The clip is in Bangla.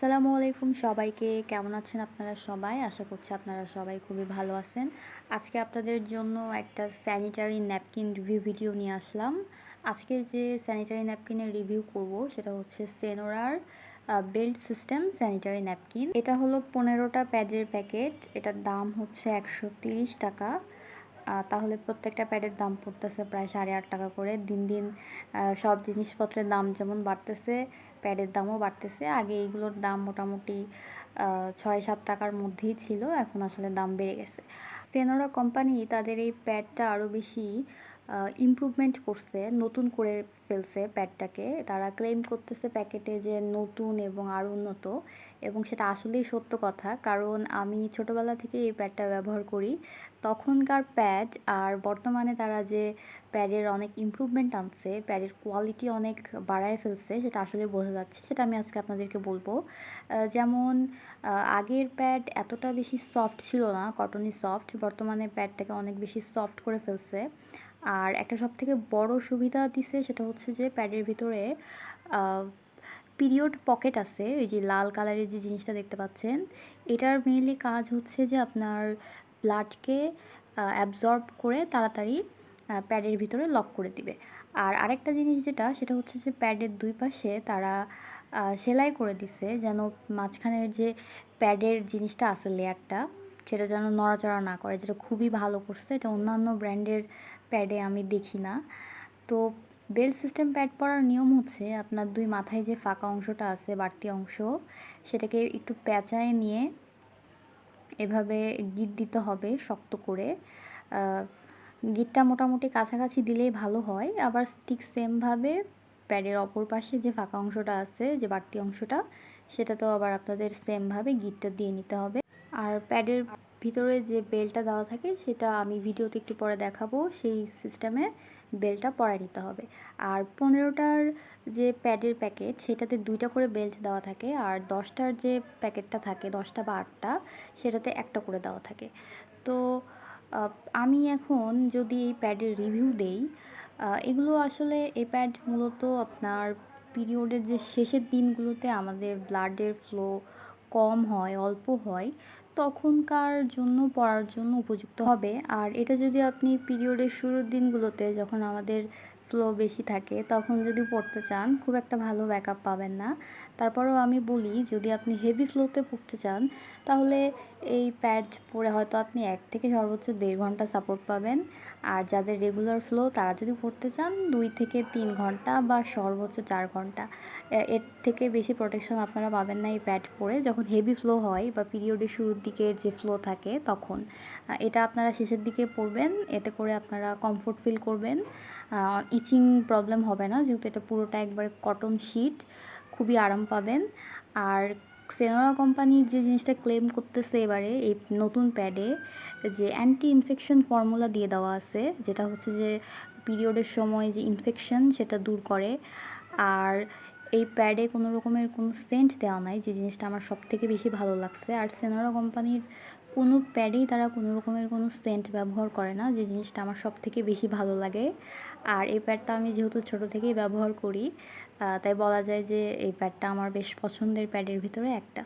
আসসালামু আলাইকুম সবাইকে। কেমন আছেন আপনারা সবাই? আশা করছি আপনারা সবাই খুবই ভালো আছেন। আজকে আপনাদের জন্য একটা স্যানিটারি ন্যাপকিন রিভিউ ভিডিও নিয়ে আসলাম। আজকে যে স্যানিটারি ন্যাপকিনের রিভিউ করব সেটা হচ্ছে সেনোরার বেল্ট সিস্টেম স্যানিটারি ন্যাপকিন এটা হলো পনেরোটা প্যাজের প্যাকেট। এটার দাম হচ্ছে একশো টাকা। তাহলে প্রত্যেকটা প্যাডের দাম পড়তেছে প্রায় সাড়ে আট টাকা করে। দিন দিন সব জিনিসপত্রের দাম যেমন বাড়তেছে, প্যাডের দামও বাড়তেছে। আগে এইগুলোর দাম মোটামুটি ছয় সাত টাকার মধ্যেই ছিল, এখন আসলে দাম বেড়ে গেছে। সেনোরা কোম্পানি তাদের এই প্যাডটা আরও বেশি ইমপ্রুভমেন্ট করছে, নতুন করে ফেলছে প্যাডটাকে তারা ক্লেম করতেছে প্যাকেটে যে নতুন এবং আরও উন্নত, এবং সেটা আসলেই সত্য কথা। কারণ আমি ছোটোবেলা থেকে এই প্যাডটা ব্যবহার করি। তখনকার প্যাড আর বর্তমানে তারা যে প্যাডের অনেক ইমপ্রুভমেন্ট আনছে প্যাডের কোয়ালিটি অনেক বাড়ায় ফেলছে, সেটা আসলে বোঝা যাচ্ছে। সেটা আমি আজকে আপনাদেরকে বলব। যেমন আগের প্যাড এতটা বেশি সফট ছিল না কটনি সফট বর্তমানে প্যাডটাকে অনেক বেশি সফট করে ফেলছে। আর একটা সব থেকে বড় সুবিধা দিছে সেটা হচ্ছে যে প্যাডের ভিতরে পিরিয়ড পকেট আছে, ওই যে লাল কালারের যে জিনিসটা দেখতে পাচ্ছেন। এটার মেইনলি কাজ হচ্ছে যে আপনার ব্লাডকে অ্যাবজর্ব করে তাড়াতাড়ি প্যাডের ভিতরে লক করে দিবে। আর আরেকটা জিনিস যেটা, সেটা হচ্ছে যে প্যাডের দুই পাশে তারা সেলাই করে দিছে, যেন মাঝখানের যে প্যাডের জিনিসটা আছে লেয়ারটা সেটা যেন নড়াচড়া না করে, যেটা খুবই ভালো করছে। এটা অন্যান্য ব্র্যান্ডের প্যাডে আমি দেখি না। তো বেল সিস্টেম প্যাড পরার নিয়ম হচ্ছে আপনার দুই মাথায় যে ফাঁকা অংশটা আছে, বাড়তি অংশ, সেটাকে একটু প্যাঁচায় নিয়ে এভাবে গিট দিতে হবে শক্ত করে। গিটটা মোটামুটি কাছাকাছি দিলেই ভালো হয়। আবার ঠিক সেমভাবে প্যাডের অপর পাশে যে ফাঁকা অংশটা আছে, যে বাড়তি অংশটা সেটা তো আবার আপনাদের সেমভাবে গিটটা দিয়ে নিতে হবে। আর প্যাডের ভিতরে যে বেলটা দেওয়া থাকে সেটা আমি ভিডিওতে একটু পরে দেখাবো। সেই সিস্টেমে বেলটা পরায় নিতে হবে। আর পনেরোটার যে প্যাডের প্যাকেট, সেটাতে দুইটা করে বেল্ট দেওয়া থাকে আর দশটার যে প্যাকেটটা থাকে, দশটা বা আটটা, সেটাতে একটা করে দেওয়া থাকে। তো আমি এখন যদি এই প্যাডের রিভিউ দেই এগুলো আসলে এই প্যাড মূলত আপনার পিরিয়ডের যে শেষের দিনগুলোতে আমাদের ব্লাডের ফ্লো কম হয়, অল্প হয়। তখনকার জন্য পড়ার জন্য উপযুক্ত হবে। আর এটা যদি আপনি পিরিয়ডের শুরুর দিনগুলোতে যখন আমাদের ফ্লো বেশি থাকে, তখন যদি পড়তে চান, খুব একটা ভালো ব্যাকআপ পাবেন না। তারপরেও আমি বলি, যদি আপনি হেভি ফ্লোতে পড়তে চান, তাহলে এই প্যাড পরে হয়তো আপনি এক থেকে সর্বোচ্চ দেড় ঘণ্টা সাপোর্ট পাবেন। আর যাদের রেগুলার ফ্লো তারা যদি পড়তে চান, দুই থেকে তিন ঘণ্টা বা সর্বোচ্চ চার ঘণ্টা। এর থেকে বেশি প্রোটেকশন আপনারা পাবেন না এই প্যাড পরে। যখন হেভি ফ্লো হয় বা পিরিয়ডের শুরুর দিকে যে ফ্লো থাকে, তখন। এটা আপনারা শেষের দিকে পড়বেন, এতে করে আপনারা কমফোর্ট ফিল করবেন। ইচিং প্রবলেম হবে না, যেহেতু এটা পুরোটা একবারে কটন শিট খুবই আরাম পাবেন। আর সেনোরা কোম্পানি যে জিনিসটা ক্লেম করতেছে এবারে, এই নতুন প্যাডে যে অ্যান্টি ইনফেকশন ফর্মুলা দিয়ে দেওয়া আছে, যেটা হচ্ছে যে পিরিয়ডের সময় যে ইনফেকশন সেটা দূর করে। আর এই প্যাডে কোনো রকমের কোনো সেন্ট দেওয়া নাই, যে জিনিসটা আমার সব থেকে বেশি ভালো লাগছে। আর সেনোরা কোম্পানির কোনো প্যাডেই তারা কোনো রকমের কোনো সেন্ট ব্যবহার করে না, যে জিনিসটা আমার সব থেকে বেশি ভালো লাগে। আর এই প্যাডটা আমি যেহেতু ছোট থেকেই ব্যবহার করি তাই বলা যায় যে এই প্যাডটা আমার বেশ পছন্দের প্যাডের ভিতরে একটা।